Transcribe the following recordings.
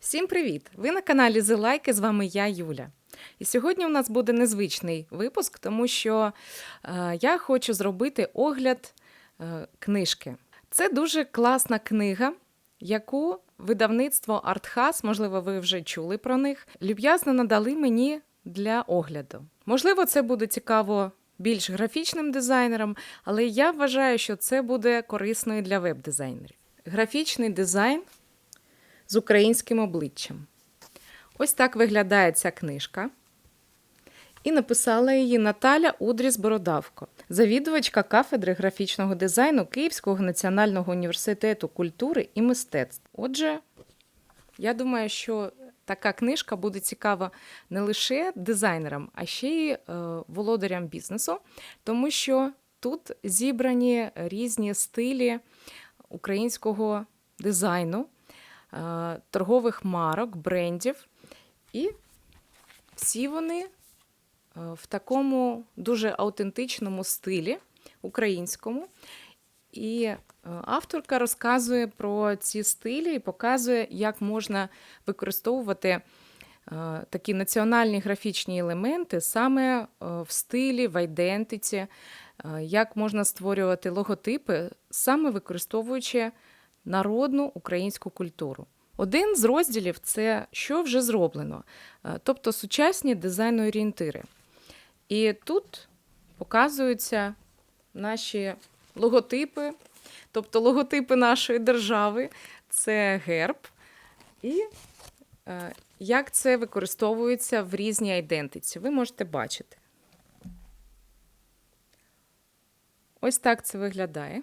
Всім привіт! Ви на каналі Зелайки, з вами я, Юля. І сьогодні у нас буде незвичний випуск, тому що е, я хочу зробити огляд е, книжки. Це дуже класна книга, яку видавництво Артхас, можливо, ви вже чули про них, люб'язно надали мені для огляду. Можливо, це буде цікаво більш графічним дизайнерам, але я вважаю, що це буде корисно і для веб-дизайнерів. Графічний дизайн з українським обличчям. Ось так виглядає ця книжка. І написала її Наталя Удріс Бородавко, завідувачка кафедри графічного дизайну Київського національного університету культури і мистецтв. Отже, я думаю, що така книжка буде цікава не лише дизайнерам, а ще й е, володарям бізнесу, тому що тут зібрані різні стилі українського дизайну, торгових марок, брендів. І всі вони е, в такому дуже аутентичному стилі українському. І е, авторка розказує про ці стилі і показує, як можна використовувати е, такі національні графічні елементи саме е, в стилі, в айдентиті, е, як можна створювати логотипи, саме використовуючи народну українську культуру. Один з розділів це що вже зроблено, е, тобто сучасні дизайн-орієнтири. І тут показуються наші логотипи, тобто логотипи нашої держави, це герб, і е, як це використовується в різній айдентиці. Ви можете бачити. Ось так це виглядає.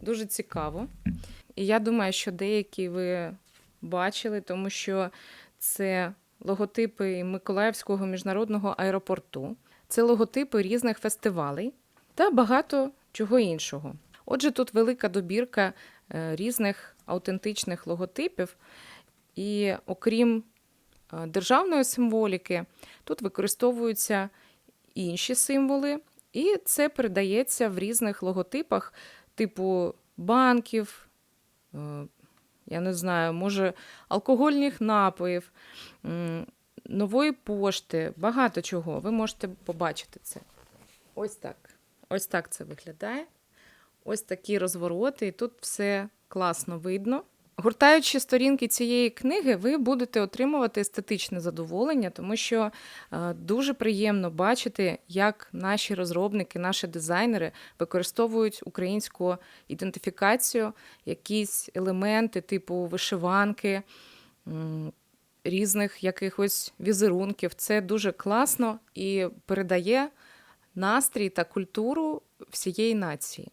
Дуже цікаво. І я думаю, що деякі ви бачили, тому що це логотипи Миколаївського міжнародного аеропорту, це логотипи різних фестивалей та багато чого іншого. Отже, тут велика добірка е, різних аутентичних логотипів, і окрім е, державної символіки, тут використовуються інші символи, і це передається в різних логотипах, типу банків, е, я не знаю, може, алкогольних напоїв, нової пошти, багато чого. Ви можете побачити це. Ось так. Ось так це виглядає. Ось такі розвороти, і тут все класно видно. Гуртаючи сторінки цієї книги, ви будете отримувати естетичне задоволення, тому що е, дуже приємно бачити, як наші розробники, наші дизайнери використовують українську ідентифікацію, якісь елементи, типу вишиванки, різних якихось візерунків. Це дуже класно і передає настрій та культуру всієї нації.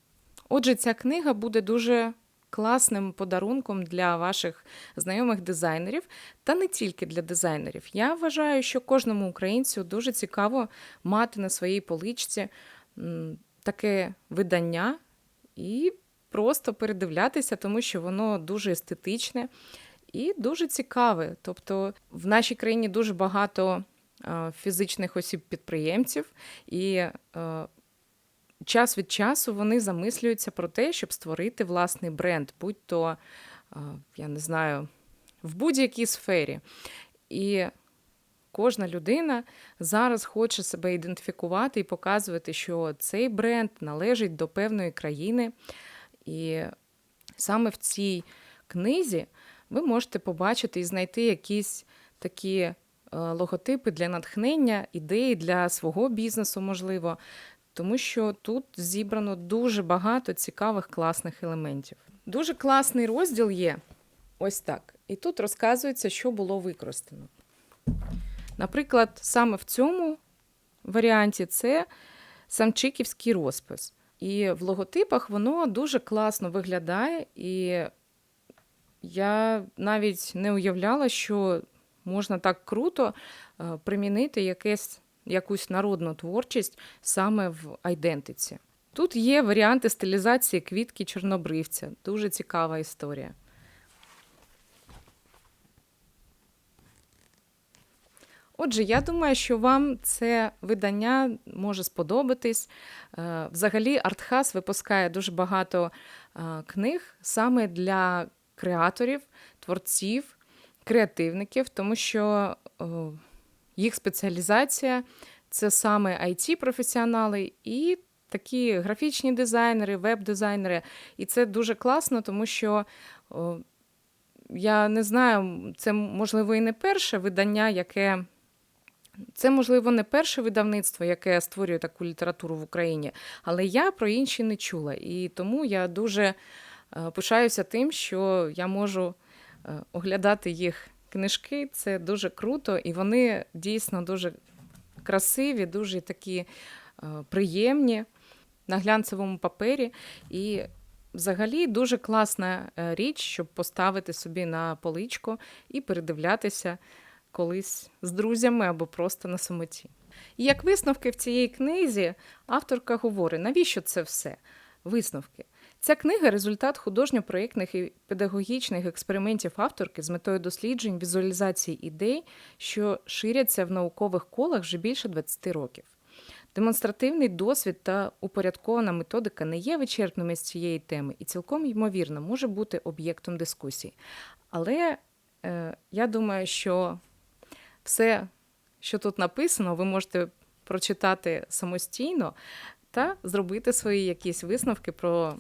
Отже, ця книга буде дуже класним подарунком для ваших знайомих дизайнерів, та не тільки для дизайнерів. Я вважаю, що кожному українцю дуже цікаво мати на своїй поличці таке видання і просто передивлятися, тому що воно дуже естетичне і дуже цікаве. Тобто в нашій країні дуже багато фізичних осіб-підприємців, і е, час від часу вони замислюються про те, щоб створити власний бренд, будь то, е, я не знаю, в будь-якій сфері. І кожна людина зараз хоче себе ідентифікувати і показувати, що цей бренд належить до певної країни. І саме в цій книзі ви можете побачити і знайти якісь такі е, логотипи для натхнення, ідеї для свого бізнесу, можливо, тому що тут зібрано дуже багато цікавих класних елементів. Дуже класний розділ є ось так. І тут розказується, що було використано. Наприклад, саме в цьому варіанті це самчиківський розпис. І в логотипах воно дуже класно виглядає, і я навіть не уявляла, що можна так круто е, примінити якесь, якусь народну творчість саме в айдентиці. Тут є варіанти стилізації квітки чорнобривця. Дуже цікава історія. Отже, я думаю, що вам це видання може сподобатись. Е, Взагалі, Артхас випускає дуже багато е, книг саме для креаторів, творців, креативників, тому що їх спеціалізація це саме it професіонали і такі графічні дизайнери, веб-дизайнери. І це дуже класно, тому що я не знаю, це можливо і не перше видання, яке. Це, можливо, не перше видавництво, яке створює таку літературу в Україні, але я про інші не чула. І тому я дуже е, пишаюся тим, що я можу е, оглядати їх книжки. Це дуже круто, і вони дійсно дуже красиві, дуже такі е, приємні на глянцевому папері. І взагалі дуже класна е, річ, щоб поставити собі на поличку і передивлятися колись з друзями або просто на самоті. І як висновки в цій книзі, авторка говорить, навіщо це все? Висновки. Ця книга результат художньо-проєктних і педагогічних експериментів авторки з метою досліджень, візуалізації ідей, що ширяться в наукових колах вже більше 20 років. Демонстративний досвід та упорядкована методика не є вичерпними з цієї теми і цілком ймовірно може бути об'єктом дискусії. Але е, я думаю, що все, що тут написано, ви можете прочитати самостійно та зробити свої якісь висновки про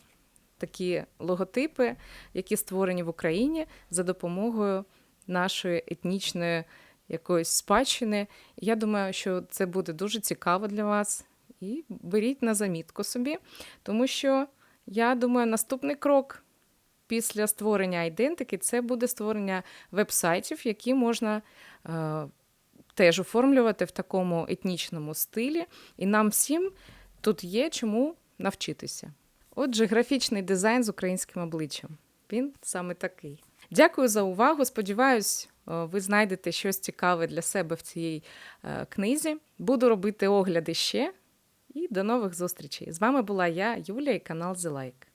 такі логотипи, які створені в Україні за допомогою нашої етнічної якоїсь спадщини. Я думаю, що це буде дуже цікаво для вас. І беріть на замітку собі, тому що я думаю, наступний крок після створення айдентики це буде створення веб-сайтів, які можна е, теж оформлювати в такому етнічному стилі. І нам всім тут є чому навчитися. Отже, графічний дизайн з українським обличчям. Він саме такий. Дякую за увагу. Сподіваюсь, е, ви знайдете щось цікаве для себе в цій е, книзі. Буду робити огляди ще. І до нових зустрічей. З вами була я, Юлія і канал The Like.